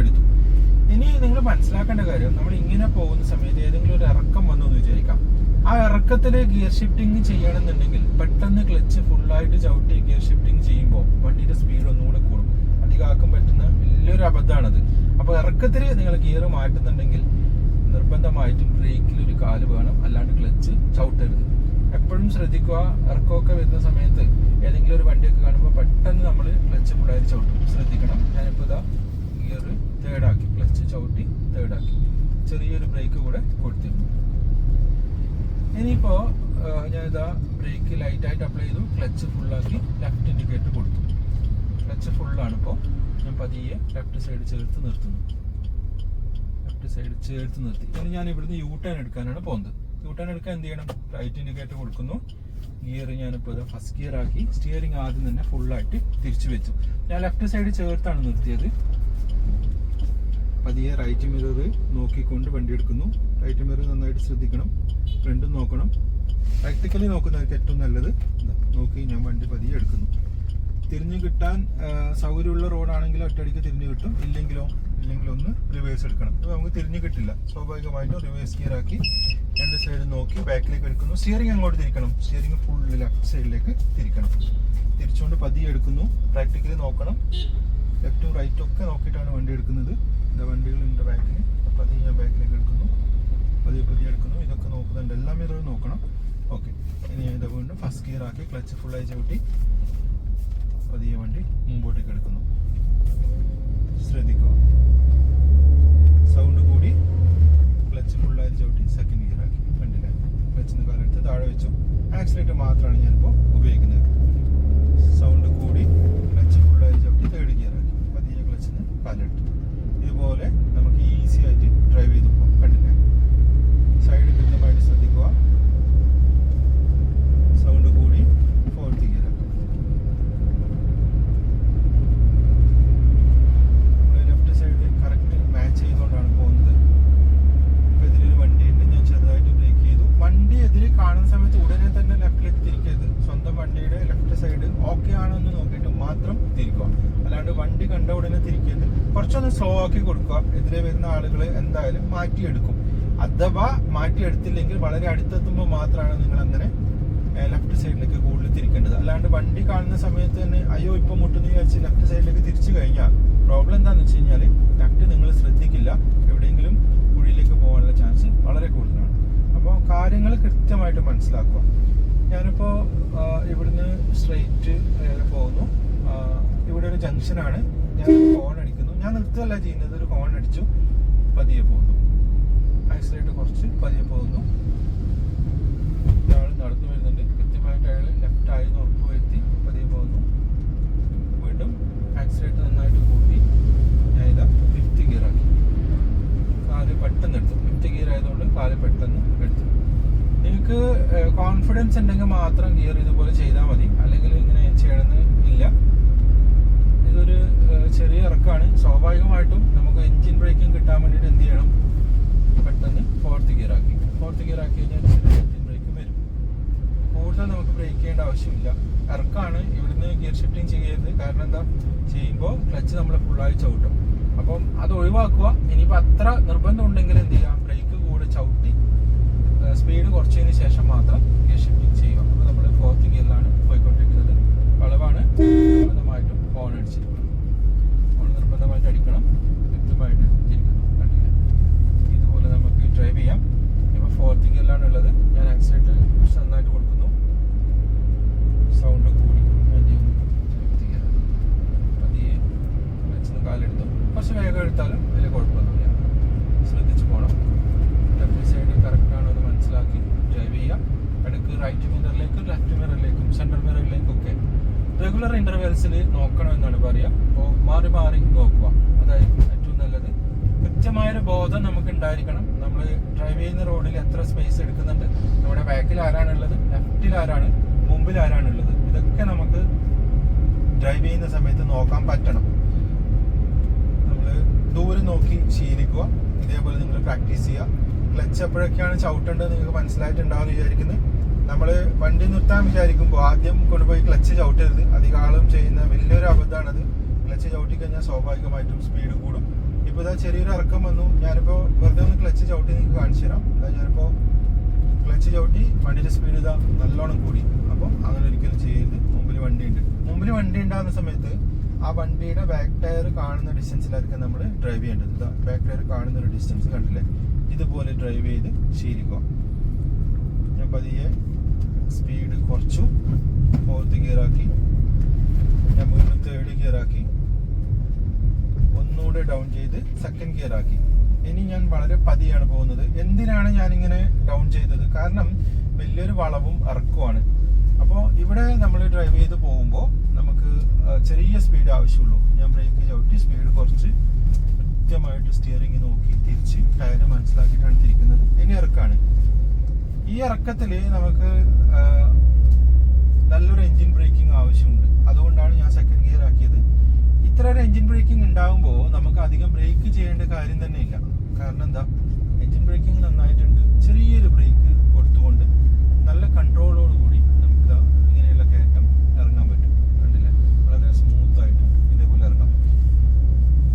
എടുത്തു. ഇനി നിങ്ങൾ മനസ്സിലാക്കേണ്ട കാര്യം നമ്മൾ ഇങ്ങനെ പോകുന്ന സമയത്ത് ഏതെങ്കിലും ഒരു ഇറക്കം വന്നു എന്ന് വിചാരിക്കാം. ആ ഇറക്കത്തിൽ ഗിയർ ഷിഫ്റ്റിംഗ് ചെയ്യണമെന്നുണ്ടെങ്കിൽ പെട്ടെന്ന് ക്ലച്ച് ഫുള്ളായിട്ട് ചവിട്ടി ഗിയർ ഷിഫ്റ്റിംഗ് ചെയ്യുമ്പോൾ വണ്ടിയുടെ സ്പീഡ് ഒന്നുകൂടെ കൂടും അധികമാക്കാൻ പറ്റുന്ന വലിയൊരു അബദ്ധമാണത്. അപ്പോൾ ഇറക്കത്തിൽ നിങ്ങൾ ഗിയർ മാറ്റുന്നുണ്ടെങ്കിൽ നിർബന്ധമായിട്ടും ബ്രേക്കിൽ ഒരു കാൽ വേണം അല്ലാണ്ട് ക്ലച്ച് ചവിട്ടരുത്. എപ്പോഴും ശ്രദ്ധിക്കുക ഇറക്കമൊക്കെ വരുന്ന സമയത്ത് ഏതെങ്കിലും ഒരു വണ്ടിയൊക്കെ കാണുമ്പോൾ പെട്ടെന്ന് നമ്മൾ ക്ലച്ച് ഫുള്ളായിട്ട് ചവിട്ടും. ശ്രദ്ധിക്കണം. ഞാനിപ്പോൾ ഇതാ ചവിട്ടി തേർഡാക്കി ചെറിയൊരു ബ്രേക്ക് കൂടെ കൊടുത്തിരുന്നു. ഇനിയിപ്പോൾ ഞാനിതാ ബ്രേക്ക് ലൈറ്റായിട്ട് അപ്ലൈ ചെയ്തു. ക്ലച്ച് ഫുള്ളാക്കി ലെഫ്റ്റ് ഇൻഡിക്കേറ്റർ കൊടുത്തു. ക്ലച്ച് ഫുള്ളാണ് ഇപ്പോൾ ഞാൻ പതിയെ ലെഫ്റ്റ് സൈഡ് ചേർത്ത് നിർത്തുന്നു. ലെഫ്റ്റ് സൈഡ് ചേർത്ത് നിർത്തി. ഇനി ഞാൻ ഇവിടുന്ന് യു ടേൺ എടുക്കാനാണ് പോകുന്നത്. യു ടേൺ എടുക്കാൻ എന്ത് ചെയ്യണം? റൈറ്റ് ഇൻഡിക്കേറ്റർ കൊടുക്കുന്നു. ഗിയർ ഞാനിപ്പോൾ ഇത് ഫസ്റ്റ് ഗിയർ ആക്കി. സ്റ്റിയറിംഗ് ആദ്യം തന്നെ ഫുള്ളായിട്ട് തിരിച്ചു വെച്ചു. ഞാൻ ലെഫ്റ്റ് സൈഡ് ചേർത്താണ് നിർത്തിയത്. പതിയെ റൈറ്റ് മിറർ നോക്കിക്കൊണ്ട് വണ്ടി എടുക്കുന്നു റൈറ്റ് മിറർ നന്നായിട്ട് ശ്രദ്ധിക്കണം. ഫ്രണ്ടും നോക്കണം. പ്രാക്ടിക്കലി നോക്കുന്ന ഏറ്റവും നല്ലത്. നോക്കി ഞാൻ വണ്ടി പതിയെ എടുക്കുന്നു. തിരിഞ്ഞു കിട്ടാൻ സൗകര്യമുള്ള റോഡാണെങ്കിൽ ഒറ്റയടിക്ക് തിരിഞ്ഞു കിട്ടും. ഇല്ലെങ്കിലോ ഇല്ലെങ്കിൽ ഒന്ന് റിവേഴ്സ് എടുക്കണം. അപ്പോൾ നമുക്ക് തിരിഞ്ഞു കിട്ടില്ല. സ്വാഭാവികമായിട്ടും റിവേഴ്സ് ഗിയർ ആക്കി രണ്ട് സൈഡ് നോക്കി ബാക്കിലേക്ക് എടുക്കുന്നു. സ്റ്റിയറിംഗ് അങ്ങോട്ട് തിരിക്കണം. സ്റ്റിയറിംഗ് ഫുൾ ലെഫ്റ്റ് സൈഡിലേക്ക് തിരിക്കണം. തിരിച്ചുകൊണ്ട് പതിയെ എടുക്കുന്നു. പ്രാക്ടിക്കലി നോക്കണം. ലെഫ്റ്റും റൈറ്റും ഒക്കെ നോക്കിയിട്ടാണ് വണ്ടി എടുക്കുന്നത്. ഇതാ വണ്ടികളുണ്ട് ബാക്കിൽ പതിയെ ഞാൻ ബാക്കിലേക്ക് എടുക്കുന്നു. പതിയെ പതിയെ എടുക്കുന്നു. ഇതൊക്കെ നോക്കുന്നുണ്ട്. എല്ലാ മിററും നോക്കണം. ഓക്കെ ഇനി ഇത് വീണ്ടും ഫസ്റ്റ് ഗിയർ ആക്കി ക്ലച്ച് ഫുള്ളായി ചവിട്ടി പതിയെ വണ്ടി മുമ്പോട്ടേക്ക് എടുക്കുന്നു. ശ്രദ്ധിക്കുക. സൗണ്ട് കൂടി ക്ലച്ച് ഫുള്ളായി ചവിട്ടി സെക്കൻഡ് ഗിയർ ആക്കി. വണ്ടിയിലായി ക്ലച്ചിന് കാലെടുത്ത് താഴെ വെച്ചു. ആക്സിലേറ്റർ മാത്രമാണ് ഞാനിപ്പോൾ ഉപയോഗിക്കുന്നത്. സൗണ്ട് കൂടി ക്ലച്ച് ഫുള്ളായി ചവിട്ടി തേർഡ് ഗിയർ ആക്കി. പതിയെ ക്ലച്ചിന് കാലെടുത്തു ഇതുപോലെ നമുക്ക് ഈസി ആയിട്ട് ഡ്രൈവ് ചെയ്ത് പോകാം കണ്ടില്ലേ സൈഡ് കൃത്യമായിട്ട് ശ്രദ്ധിക്കുക സൗണ്ട് കൂടി ഫോർത്ത് ഗിയർ ആക്കി ലെഫ്റ്റ് സൈഡ് കറക്റ്റ് മാച്ച് ചെയ്തുകൊണ്ടാണ് പോകുന്നത് ഇപ്പൊ ഇതിലൊരു വണ്ടിയുണ്ട് ഞാൻ ചെറുതായിട്ട് ബ്രേക്ക് ചെയ്തു വണ്ടി എതിരെ കാണുന്ന സമയത്ത് ഉടനെ തന്നെ ലെഫ്റ്റിലേക്ക് തിരിക്കരുത് സ്വന്തം വണ്ടിയുടെ ലെഫ്റ്റ് സൈഡ് ഓക്കെ ആണോ എന്ന് നോക്കിയിട്ട് മാത്രം തിരിക്കുക അല്ലാണ്ട് വണ്ടി കണ്ട ഉടനെ തിരിക്കരുത് കുറച്ചൊന്ന് സ്ലോ ആക്കി കൊടുക്കുക. എതിരെ വരുന്ന ആളുകൾ എന്തായാലും മാറ്റിയെടുക്കും. അഥവാ മാറ്റിയെടുത്തില്ലെങ്കിൽ വളരെ അടുത്തെത്തുമ്പോൾ മാത്രമാണ് നിങ്ങൾ അങ്ങനെ ലെഫ്റ്റ് സൈഡിലേക്ക് കൂടുതൽ തിരിക്കേണ്ടത്. അല്ലാണ്ട് വണ്ടി കാണുന്ന സമയത്ത് തന്നെ അയ്യോ ഇപ്പൊ മുട്ടുന്ന വിചാരിച്ച് ലെഫ്റ്റ് സൈഡിലേക്ക് തിരിച്ചു കഴിഞ്ഞാൽ പ്രോബ്ലം എന്താണെന്ന് വെച്ച് കഴിഞ്ഞാൽ ലെഫ്റ്റ് നിങ്ങൾ ശ്രദ്ധിക്കില്ല. എവിടെയെങ്കിലും കുഴിയിലേക്ക് പോകാനുള്ള ചാൻസ് വളരെ കൂടുതലാണ്. അപ്പോൾ കാര്യങ്ങൾ കൃത്യമായിട്ട് മനസ്സിലാക്കുക. ഞാനിപ്പോൾ ഇവിടുന്ന് സ്ട്രെയിറ്റ് പോകുന്നു. ഇവിടെ ഒരു ജംഗ്ഷനാണ് ഞാൻ നിർത്തുകയല്ല ചെയ്യുന്നത്. ഒരു ഹോൺ അടിച്ചു. പതിയെ പോകുന്നു. ആക്സിലേറ്റ് കുറച്ച് പതിയെ പോകുന്നു. അയാൾ നടന്നു വരുന്നുണ്ട്. കൃത്യമായിട്ട് അയാൾ ലെഫ്റ്റ് ആയി ഉറപ്പ് വരുത്തി പതിയെ പോകുന്നു. വീണ്ടും ആക്സിലേറ്റ് നന്നായിട്ട് കൂട്ടി. ഞാൻ ഇതാ ഫിഫ്ത്ത് ഗിയർ ആക്കി. കാൽ പെട്ടെന്ന് എടുത്തു. ഫിഫ്ത്ത് ഗിയർ ആയതുകൊണ്ട് കാൽ പെട്ടെന്ന് എടുത്തു. നിങ്ങൾക്ക് കോൺഫിഡൻസ് ഉണ്ടെങ്കിൽ മാത്രം ഗിയർ ഇതുപോലെ ചെയ്താൽ മതി. അല്ലെങ്കിൽ ഇങ്ങനെ ചെയ്യണമെന്ന് ഇല്ല ഇതൊരു ഏഹ്, ചെറിയ ഇറക്കാണ് സ്വാഭാവികമായിട്ടും നമുക്ക് എഞ്ചിൻ ബ്രേക്കിംഗ് കിട്ടാൻ വേണ്ടിയിട്ട് എന്ത് ചെയ്യണം? പെട്ടെന്ന് ഫോർത്ത് ഗിയർ ആക്കി. ഫോർത്ത് ഗിയർ ആക്കി കഴിഞ്ഞാൽ എൻജിൻ ബ്രേക്ക് വരും. കൂടുതൽ നമുക്ക് ബ്രേക്ക് ചെയ്യേണ്ട ആവശ്യമില്ല. ഇറക്കാണ് ഇവിടുന്ന് ഗിയർ ഷിഫ്റ്റിംഗ് ചെയ്യരുത്. കാരണം എന്താ? ചെയ്യുമ്പോൾ ക്ലച്ച് നമ്മൾ ഫുള്ളായി ചവിട്ടും. അപ്പം അത് ഒഴിവാക്കുക. ഇനിയിപ്പോൾ അത്ര നിർബന്ധം ഉണ്ടെങ്കിൽ എന്ത് ചെയ്യാം? ബ്രേക്ക് കൂടെ ചവിട്ടി സ്പീഡ് കുറച്ചതിന് ശേഷം മാത്രം ഗിയർ ഷിഫ്റ്റിംഗ് ചെയ്യുക. അപ്പോൾ നമ്മൾ ഫോർത്ത് ഗിയറിലാണ് പോയിക്കൊണ്ടിരിക്കുന്നത്. വളവാണ് ഫോൺ ഹോൺ നിർബന്ധമായിട്ട് അടിക്കണം കൃത്യമായിട്ട് തിരിക്കണം കണ്ടില്ലേ ഇതുപോലെ നമുക്ക് ഡ്രൈവ് ചെയ്യാം ഇപ്പോൾ ഫോർത്ത് ഗിയറിലാണ് ഉള്ളത് ഞാൻ ആക്സിലേറ്റർ നന്നായിട്ട് കൊടുക്കുന്നു സൗണ്ട് കൂടി ഞാൻ ചെയ്യുന്നു ഫിഫ്ത്ത് ഗിയർ പതിയെ വെച്ച് കാലെടുത്തു കുറച്ച് വേഗം എടുത്താലും വലിയ കുഴപ്പമൊന്നുമില്ല. ശ്രദ്ധിച്ചു പോകണം ലെഫ്റ്റ് സൈഡ് കറക്റ്റ് എന്ന് മനസ്സിലാക്കി ഡ്രൈവ് ചെയ്യുക. ഇടയ്ക്ക് റൈറ്റ് മിററിലേക്കും ലെഫ്റ്റ് മിററിലേക്കും സെൻട്രൽ മിററിലേക്കും ഒക്കെ റെഗുലർ ഇന്റർവെൽസിൽ നോക്കണം എന്നാണ് പറയുക അപ്പോൾ മാറി മാറി നോക്കുക. അതായിരിക്കും ഏറ്റവും നല്ലത്. കൃത്യമായൊരു ബോധം നമുക്ക് ഉണ്ടായിരിക്കണം. നമ്മൾ ഡ്രൈവ് ചെയ്യുന്ന റോഡിൽ എത്ര സ്പേസ് എടുക്കുന്നുണ്ട്. നമ്മുടെ ബാക്കിൽ ആരാണുള്ളത്? ലെഫ്റ്റിൽ ആരാണ്? മുമ്പിൽ ആരാണുള്ളത്? ഇതൊക്കെ നമുക്ക് ഡ്രൈവ് ചെയ്യുന്ന സമയത്ത് നോക്കാൻ പറ്റണം. നോക്കി ശീലിക്കുക. ഇതേപോലെ നിങ്ങൾ പ്രാക്ടീസ് ചെയ്യുക. ക്ലച്ച് എപ്പോഴൊക്കെയാണ് ചവിട്ടേണ്ടത് നിങ്ങൾക്ക് മനസ്സിലായിട്ടുണ്ടാവും വിചാരിക്കുന്നത് നമ്മൾ വണ്ടി നിർത്താൻ വിചാരിക്കുമ്പോൾ ആദ്യം കൊണ്ടുപോയി ക്ലച്ച് ചവിട്ടരുത്. അധികാലം ചെയ്യുന്ന വലിയൊരു അബദ്ധമാണത്. ക്ലച്ച് ചവിട്ടി കഴിഞ്ഞാൽ സ്വാഭാവികമായിട്ടും സ്പീഡ് കൂടും. ഇപ്പോൾ ഇതാ ചെറിയൊരു ഇറക്കം വന്നു. ഞാനിപ്പോൾ വെറുതെ ഒന്ന് ക്ലച്ച് ചവിട്ടി നിങ്ങൾക്ക് കാണിച്ചു തരാം. അതായത് ഞാനിപ്പോൾ ക്ലച്ച് ചവിട്ടി വണ്ടിയുടെ സ്പീഡ് ഇതാ നല്ലോണം കൂടി. അപ്പോൾ അങ്ങനെ ഒരിക്കലും ചെയ്യരുത്. മുമ്പിൽ വണ്ടി ഉണ്ട് മുമ്പിൽ വണ്ടി ഉണ്ടാകുന്ന സമയത്ത് ആ വണ്ടിയുടെ ബാക്ക് ടയർ കാണുന്ന ഡിസ്റ്റൻസിലായിരിക്കും നമ്മൾ ഡ്രൈവ് ചെയ്യേണ്ടത്. ഇതാ ബാക്ക് ടയർ കാണുന്ന ഒരു ഡിസ്റ്റൻസ് കണ്ടില്ലേ? ഇതുപോലെ ഡ്രൈവ് ചെയ്ത് ശീലിക്കുക. ഞാൻ പതിയെ സ്പീഡ് കുറച്ചു. ഫോർത്ത് ഗിയർ ആക്കി. ഞാൻ വീണ്ടും തേർഡ് ഗിയർ ആക്കി. ഒന്നുകൂടെ ഡൗൺ ചെയ്ത് സെക്കൻഡ് ഗിയർ ആക്കി. ഇനി ഞാൻ വളരെ പതിയാണ് പോകുന്നത്. എന്തിനാണ് ഞാനിങ്ങനെ ഡൗൺ ചെയ്തത്? കാരണം വലിയൊരു വളവും ഇറക്കുവാണ് അപ്പോൾ ഇവിടെ നമ്മൾ ഡ്രൈവ് ചെയ്ത് പോകുമ്പോൾ നമുക്ക് ചെറിയ സ്പീഡ് ആവശ്യമുള്ളൂ. ഞാൻ ബ്രേക്ക് ചവിട്ടി സ്പീഡ് കുറച്ച് കൃത്യമായിട്ട് സ്റ്റിയറിംഗ് നോക്കി തിരിച്ച് ടയർ മനസ്സിലാക്കിയിട്ടാണ് തിരിക്കുന്നത്. ഇനി ഇറക്കാണ്. ഈ ഇറക്കത്തിൽ നമുക്ക് നല്ലൊരു എൻജിൻ ബ്രേക്കിംഗ് ആവശ്യമുണ്ട്. അതുകൊണ്ടാണ് ഞാൻ സെക്കൻഡ് ഗിയർ ആക്കിയത്. ഇത്ര ഒരു എൻജിൻ ബ്രേക്കിംഗ് ഉണ്ടാകുമ്പോൾ നമുക്ക് അധികം ബ്രേക്ക് ചെയ്യേണ്ട കാര്യം തന്നെ ഇല്ല. കാരണം എന്താ? എൻജിൻ ബ്രേക്കിംഗ് നന്നായിട്ടുണ്ട്. ചെറിയൊരു ബ്രേക്ക് കൊടുത്തുകൊണ്ട് നല്ല കൺട്രോളോട് കൂടി നമുക്ക് ഇതാ ഇങ്ങനെയുള്ള കയറ്റം ഇറങ്ങാൻ പറ്റും കണ്ടില്ലേ വളരെ സ്മൂത്ത് ആയിട്ട് ഇതേപോലെ ഇറങ്ങാം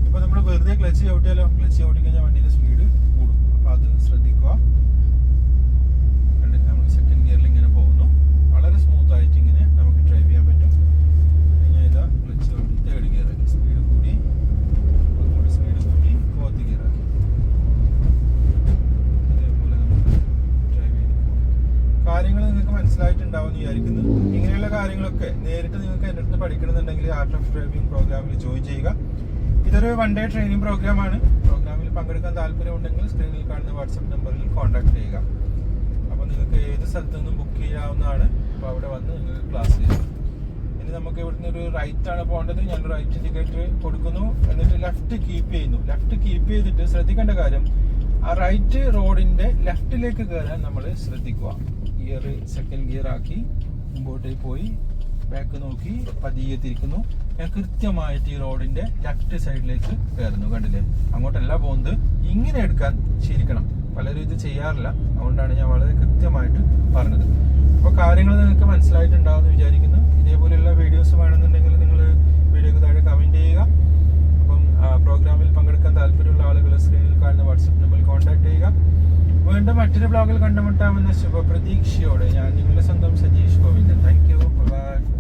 ഇപ്പൊ നമ്മൾ വെറുതെ ക്ലച്ച് ചവിട്ടിയാലോ ക്ലച്ച് ചവിട്ടി കഴിഞ്ഞാൽ വണ്ടിയുടെ സ്പീഡ് കൂടും അപ്പൊ അത് ശ്രദ്ധിക്കുക കണ്ടില്ലേ നമ്മൾ സെക്കൻഡ് ഗിയറിൽ ഇങ്ങനെ പോകുന്നു വളരെ സ്മൂത്ത് ആയിട്ട് ഇങ്ങനെ നമുക്ക് ഡ്രൈവ് ചെയ്യാൻ പറ്റും ഇനി ഇതാ ക്ലച്ച് ചവിട്ടി തേർഡ് ഗിയർ ആക്കി സ്പീഡ് കൂടി ഒന്നുകൂടി സ്പീഡ് കൂട്ടി ഫോർത്ത് ഗിയർ ആക്കി ഇതേപോലെ നമുക്ക് ഡ്രൈവ് ചെയ്ത് പോകാം കാര്യങ്ങൾ നിങ്ങൾക്ക് മനസ്സിലായിട്ടുണ്ടാവും എന്ന് വിചാരിക്കുന്നു ഇങ്ങനെയുള്ള കാര്യങ്ങളൊക്കെ നേരിട്ട് നിങ്ങൾക്ക് എന്റെ അടുത്ത് പഠിക്കണമെന്നുണ്ടെങ്കിൽ ആർട്ട് ഓഫ് ഡ്രൈവിംഗ് പ്രോഗ്രാമിൽ ജോയിൻ ചെയ്യുക. ഇതൊരു വൺ ഡേ ട്രെയിനിങ് പ്രോഗ്രാമാണ് പ്രോഗ്രാമിൽ പങ്കെടുക്കാൻ താല്പര്യമുണ്ടെങ്കിൽ സ്ക്രീനിൽ കാണുന്ന വാട്സപ്പ് നമ്പറിൽ കോൺടാക്ട് ചെയ്യുക. അപ്പോൾ നിങ്ങൾക്ക് ഏത് സ്ഥലത്തു നിന്നും ബുക്ക് ചെയ്യാവുന്നതാണ്. അപ്പോൾ അവിടെ വന്ന് നിങ്ങൾക്ക് ക്ലാസ് ചെയ്യാം ഇനി നമുക്ക് ഇവിടുന്ന് ഒരു റൈറ്റ് ആണ് പോകേണ്ടത്. ഞാൻ റൈറ്റ് ഇൻഡിക്കേറ്റർ കൊടുക്കുന്നു. എന്നിട്ട് ലെഫ്റ്റ് കീപ്പ് ചെയ്യുന്നു. ലെഫ്റ്റ് കീപ്പ് ചെയ്തിട്ട് ശ്രദ്ധിക്കേണ്ട കാര്യം ആ റൈറ്റ് റോഡിന്റെ ലെഫ്റ്റിലേക്ക് കയറാൻ നമ്മൾ ശ്രദ്ധിക്കുക. ഗിയർ സെക്കൻഡ് ഗിയർ ആക്കി മുമ്പോട്ടേക്ക് പോയി ബാക്ക് നോക്കി പതിയെ തിരിക്കുന്നു ഞാൻ കൃത്യമായിട്ട് ഈ റോഡിന്റെ ലെഫ്റ്റ് സൈഡിലേക്ക് കയറുന്നു കണ്ടില്ലേ? അങ്ങോട്ടല്ല പോകുന്നത്. ഇങ്ങനെ എടുക്കാൻ ശീലിക്കണം. പലരും ഇത് ചെയ്യാറില്ല. അതുകൊണ്ടാണ് ഞാൻ വളരെ കൃത്യമായിട്ട് പറഞ്ഞത്. അപ്പോൾ കാര്യങ്ങൾ നിങ്ങൾക്ക് മനസ്സിലായിട്ടുണ്ടാവുമെന്ന് വിചാരിക്കുന്നു. ഇതേപോലെയുള്ള വീഡിയോസ് വേണമെന്നുണ്ടെങ്കിൽ നിങ്ങൾ വീഡിയോക്ക് താഴെ കമന്റ് ചെയ്യുക. അപ്പം പ്രോഗ്രാമിൽ പങ്കെടുക്കാൻ താല്പര്യമുള്ള ആളുകൾ സ്ക്രീനിൽ കാണുന്ന വാട്സപ്പ് നമ്പറിൽ കോൺടാക്ട് ചെയ്യുക. വീണ്ടും മറ്റൊരു ബ്ലോഗിൽ കണ്ടുമുട്ടാമെന്ന ശുഭപ്രതീക്ഷയോടെ ഞാൻ നിങ്ങളുടെ സ്വന്തം Sajeesh Govindan. Thank you bye